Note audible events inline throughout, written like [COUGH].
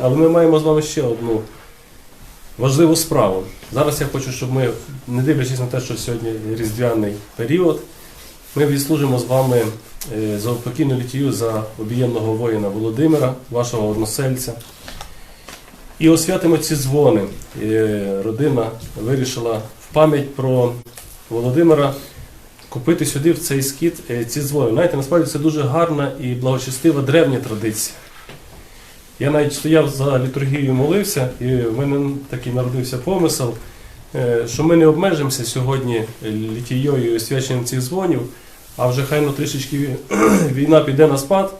Але ми маємо з вами ще одну важливу справу. Зараз я хочу, щоб ми, не дивлячись на те, що сьогодні різдвяний період, ми відслужимо з вами е, за упокійну літію за обієнного воїна Володимира, вашого односельця. І освятимо ці дзвони. Е, Родина вирішила в пам'ять про Володимира купити сюди в цей скіт е, ці дзвони. Знаєте, насправді це дуже гарна і благочестива древня традиція. Я навіть стояв за літургією, молився, і в мене такий народився помисел, е, що ми не обмежимося сьогодні літією і освяченням цих дзвонів, а вже хай ну трішечки [CLEARS THROAT] війна піде на спад.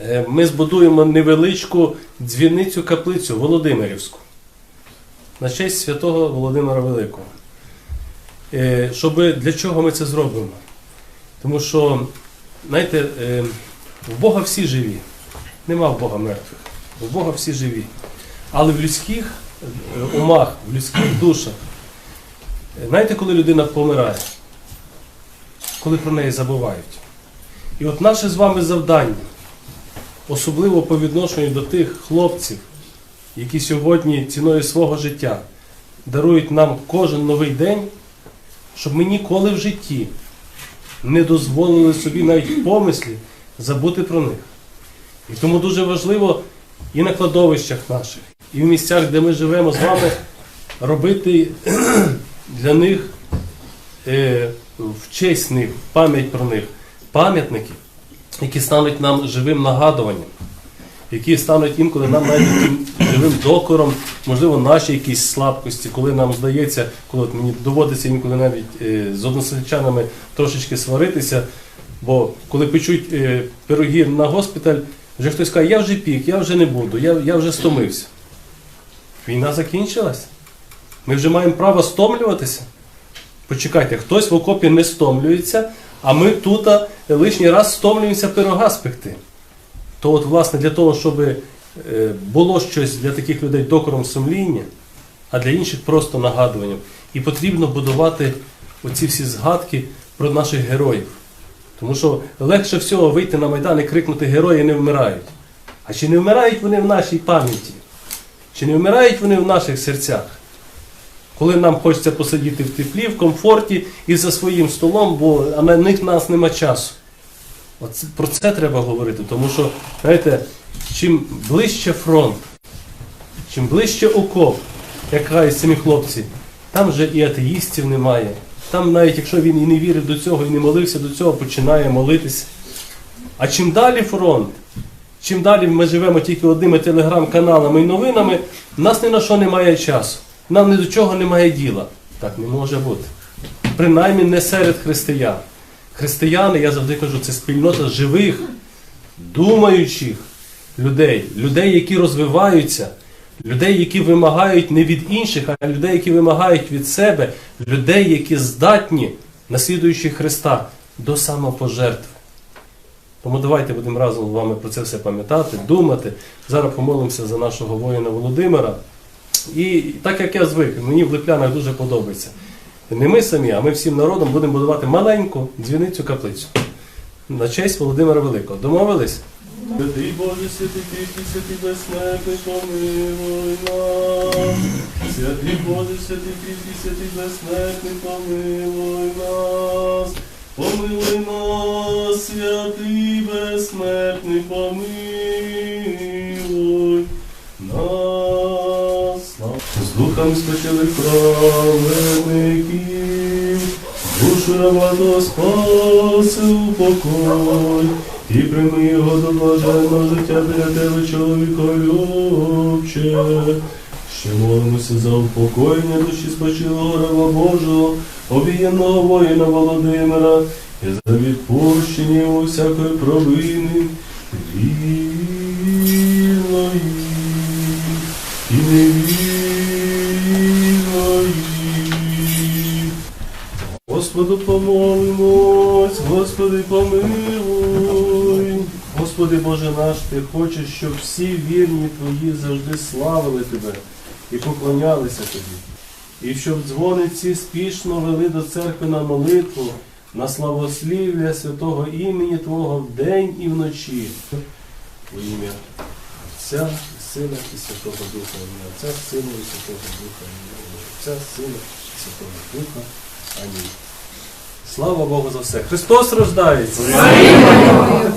Е, Ми збудуємо невеличку дзвіницю каплицю Володимирівську на честь святого Володимира Великого. Е, Щоб для чого ми це зробимо? Тому що, знаєте, в Бога всі живі. Нема в Бога мертвих. В Бога всі живі. Але в людських е, умах, в людських душах, знаєте, коли людина помирає, коли про неї забувають. І от наше з вами завдання, особливо по відношенню до тих хлопців, які сьогодні ціною свого життя дарують нам кожен новий день, щоб ми ніколи в житті не дозволили собі навіть в помислі забути про них. І тому дуже важливо і на кладовищах наших, і в місцях, де ми живемо з вами, робити [CLEARS THROAT] для них е, в честь них, пам'ять про них, пам'ятники, які стануть нам живим нагадуванням, які стануть інколи нам навіть живим докором, можливо, наші якісь слабкості, коли нам здається, коли от мені доводиться інколи навіть е, з односельчанами трошечки сваритися, бо коли печуть е, пироги на госпіталь, вже хтось каже, я вже пік, я вже не буду, я, я вже стомився. Війна закінчилась. Ми вже маємо право стомлюватися. Почекайте, хтось в окопі не стомлюється, а ми тут лишній раз стомлюємося пирога спекти. То от, власне, для того, щоб е, було щось для таких людей докором сумління, а для інших просто нагадуванням. І потрібно будувати оці всі згадки про наших героїв. Тому що легше всього вийти на Майдан і крикнути Герої не вмирають. А чи не вмирають вони в нашій пам'яті? Чи не вмирають вони в наших серцях? Коли нам хочеться посидіти в теплі, в комфорті і за своїм столом, бо на них нас нема часу. От про це треба говорити, тому що, знаєте, чим ближче фронт, чим ближче окоп, як кажуть самі хлопці, там вже і атеїстів немає. Там навіть якщо він і не вірив до цього, і не молився до цього, починає молитися. А чим далі фронт, чим далі ми живемо тільки одними телеграм-каналами і новинами, нас ні на що немає часу. Нам ні до чого немає діла. Так не може бути. Принаймні не серед християн. Християни, я завжди кажу, це спільнота живих, думаючих людей, людей, які розвиваються, людей, які вимагають не від інших, а людей, які вимагають від себе, людей, які здатні, наслідуючи Христа, до самопожертви. Тому давайте будемо разом з вами про це все пам'ятати, думати. Зараз помолимося за нашого воїна Володимира. І так як я звик, мені в Липлянах дуже подобається. Не ми самі, а ми всім народом будемо будувати маленьку дзвіницю каплицю на честь Володимира Великого. Домовились? Святий Боже, святий кріпкий, святий безсмертний, помилуй нас. Святий Боже, святий кріпкий, святий безсмертний, помилуй нас. Помилуй нас, святий безсмертний, помилуй нас. духами спочилих праведників, душу раба спаси у покой, і прийми його до блаженного життя для тебе, чоловіколюбче. Ще молимося за упокоєння душі спочилого раба Божого, обієнного воїна Володимира, і за відпущення йому всякої провини, вільної і невільної. Господу помолимось, Господи помилуй. Господи Боже наш, Ти хочеш, щоб всі вірні Твої завжди славили Тебе і поклонялися Тобі. І щоб дзвони ці спішно вели до церкви на молитву, на славослів'я святого імені Твого вдень і вночі. Во ім'я Отця, і Сина і Святого Духа. Отця, Сина і Святого Духа. Ім'я Отця, Сина і Святого Духа. Амінь. Слава Богу за все. Христос рождається!